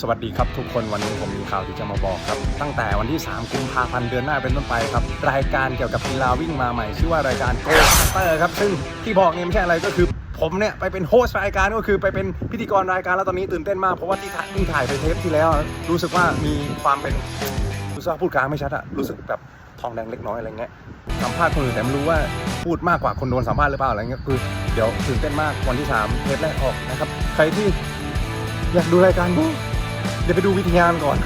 สวัสดีครับทุกคนวันนี้ผมมีข่าวที่จะมาบอกครับ ตั้งแต่วันที่ 3 กุมภาพันธ์เดือนหน้าเป็นต้นไปครับ รายการเกี่ยวกับกีฬาวิ่งมาใหม่ ชื่อว่ารายการ Go Master ครับ ซึ่งที่บอกเนี่ยไม่ใช่อะไรก็คือ ผมเนี่ยไปเป็นโฮสต์รายการก็คือไปเป็นพิธีกรรายการแล้วตอนนี้ตื่นเต้นมาก เพราะว่าที่ถ่ายที่ถ่ายไปเทปที่แล้ว รู้สึกว่ามีความเป็นรู้สึกว่าพูดกลางไม่ชัดอะรู้สึกแบบทองแดงเล็กน้อยอะไรเงี้ยสัมภาษณ์คนอื่นแต่ไม่รู้ว่าพูดมากกว่าคนโดนสัมภาษณ์หรือเปล่าอะไรเงี้ยคือเดี๋ยวตื่นเต้นมากวันที่สามเทปแรกออกนะครับใครที่อยากดูรายการกู เดี๋ยวไปดูวิทยานก่อน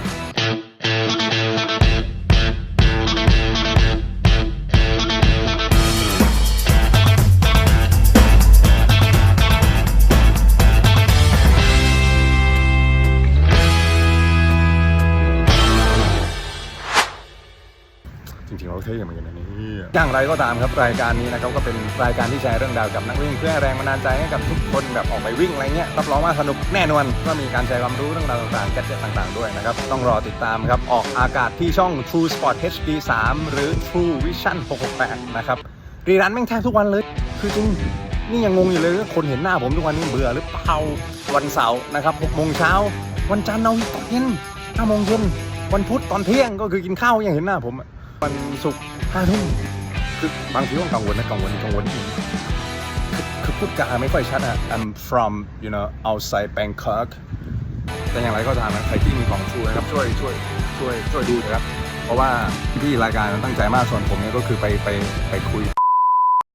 จริงๆเราเท่เหมือนกันนะนี่อย่างไรก็ตามครับรายการนี้นะครับก็เป็นรายการที่แชร์เรื่องราวกับนักวิ่งเพื่อแรงบันดาลใจให้กับทุกคนแบบออกไปวิ่งอะไรเงี้ยรับรองว่าสนุกแน่นอนก็มีการแชร์ความรู้เรื่องราวต่างๆแกดเจ็ตต่างๆด้วยนะครับต้องรอติดตามครับออกอากาศที่ช่อง True Sport HD 3หรือ True Vision 668นะครับรีรันแม่งแทบทุกวันเลย คือจริงนี่ยังงงอยู่เลยคนเห็นหน้าผมทุกวันนี้เบื่อหรือเปล่าวันเสาร์นะครับ6โมงเช้า วันจันทร์เอาตอนเย็น5โมงเย็นวันพุธตอนเที่ยงก็คือกินข้าวยังเห็นหน้าผมอะ วันศุกร์ห้าทุ่มคือบางทีก็กังวลนะกังวลกังวลจริงคือคือพูดกลางไม่ค่อยชัดอะ I'm from you know outside Bangkok แต่อย่างไรก็ตามนะใครที่มีของชูนะครับช่วยช่วยช่วยช่วยดูนะครับ เพราะว่าพี่ๆรายการตั้งใจมากส่วนผมเนี่ยก็คือไปไปไปคุย